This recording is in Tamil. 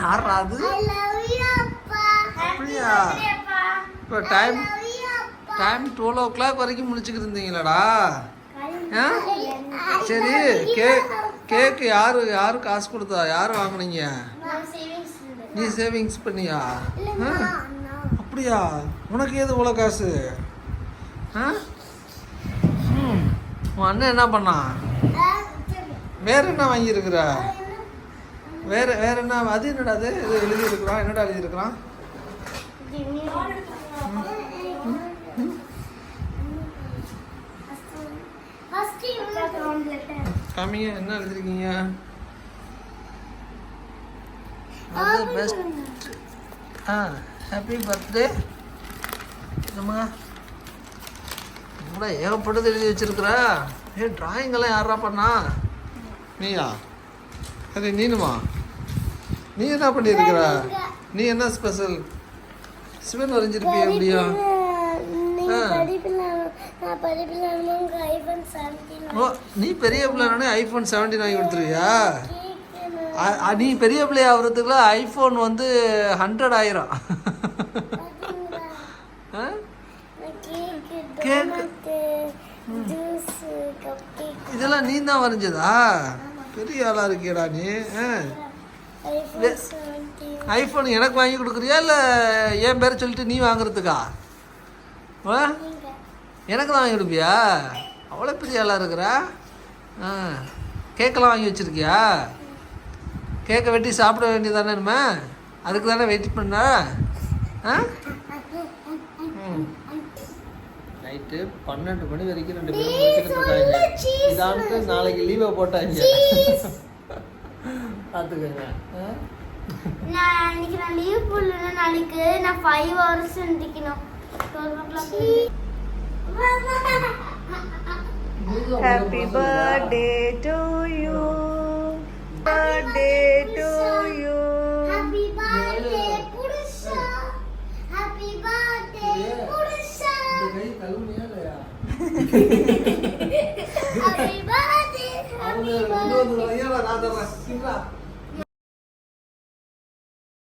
யாரா அது. அப்படியா? இப்போ time time twelve o'clock வரைக்கும் முடிச்சுக்கிட்டு இருந்தீங்களாடா? ஆ? சரி கேக் கேக்கு யாரு யாரு காசு கொடுத்தா? யார் வாங்குனீங்க. நீ சேவிங்ஸ் பண்ணியா. அப்படியா? உனக்கு ஏது இவ்வளோ காசு? ஆ? ம். உன் அண்ணன் என்ன பண்ணான். வேற என்ன வாங்கியிருக்கிற? வேற வேற என்ன அது என்னடா அது? இது எழுதி இருக்கிறான் என்னடா எழுதி இருக்கிறான் காமிங்க என்ன எழுதிருக்கீங்க அது பெஸ்ட் ஆ ஹாப்பி பர்த்டே என்னம்மா? கூட ஏகப்பட்டது எழுதி வச்சிருக்கிற. ஏ டிராயிங் எல்லாம் யாரா பண்ணா? நீயா? அது நீனுமா? நீ என்ன பண்ணியிருக்கிற? நீ என்ன ஸ்பெஷல் சிவன் வரைஞ்சிருப்பியா எப்படியா நீ பெரிய பிள்ளைனே ஐஃபோன் செவன்டீன் வாங்கி கொடுத்துருவியா நீ பெரிய பிள்ளை ஆகிறதுக்குள்ள ஐஃபோன் வந்து ஹண்ட்ரட் ஆயிரம். கேக் இதெல்லாம் நீ தான் வரைஞ்சதா? பெரிய ஆளா இருக்கியடா நீ ஆ. ஐஃபோன் எனக்கு வாங்கி கொடுக்குறியா இல்லை என் பேரை சொல்லிட்டு நீ வாங்குறதுக்கா? ஆ? எனக்கு தான் வாங்கி கொடுப்பியா? அவ்வளோ பெரிய ஆளாக இருக்கிறா? ஆ. கேக்கெல்லாம் வாங்கி வச்சிருக்கியா? கேக்கை வெட்டி சாப்பிட வேண்டியதானே இனிமே? அதுக்கு தானே வெயிட் பண்ண? ஆ? நைட்டு பன்னெண்டு மணி வரைக்கும் ரெண்டு பேரும் முடிச்சுக்கிட்டு இருக்காங்க. இதான்ட்டு நாளைக்கு லீவை போட்டாங்க. பார்த்துக்கோங்க. ஆ? நான் லீவ் போடலன்னா நாளைக்கு நான் ஃபைவ் ஹவர்ஸ் எந்திரிக்கணும் twelve o'clock happy birthday அவங்க இன்னொரு ஐயா நான் தர்றேன்